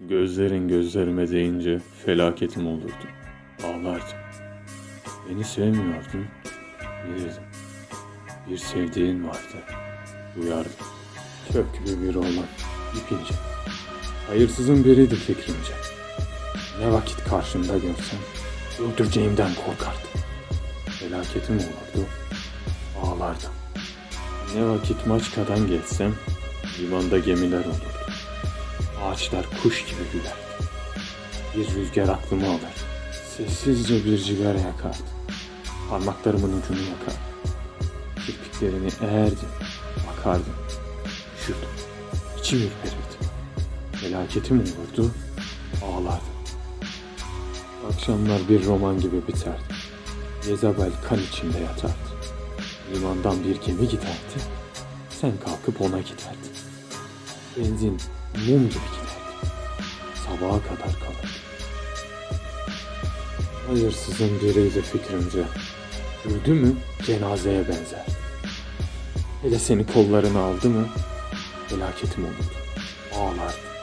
Gözlerin gözlerime değince felaketim olurdu. Ağlardım. Beni sevmiyordun. Bilirdim. Bir sevdiğin vardı. Duyardım. Köklü bir oğlan. ipince. Hayırsızın biriydi fikrimce. Ne vakit karşımda görsem öldüreceğimden korkardım. Felaketim olurdu. Ağlardım. Ne vakit Maçka'dan geçsem limanda gemiler olurdu. Ağaçlar kuş gibi gülerdi. Bir rüzgar aklımı alır. Sessizce bir sigara yakardı. Parmaklarımın ucunu yakardı. Kirpiklerini eğerdim. Bakardım. Üşürdüm. İçim ürperirdi. Felaketim olurdu. Ağlardım. Akşamlar bir roman gibi biterdi. Yezabel kan içinde yatardı. Limandan bir gemi giderdi. Sen kalkıp ona giderdin. Benzin mum gibi giderdi. Sabaha kadar kalırdı. Hayırsızın biriydi fikrimce. Güldü mü cenazeye benzer. Hele seni kollarına aldı mı felaketim olurdu. Ağlardı.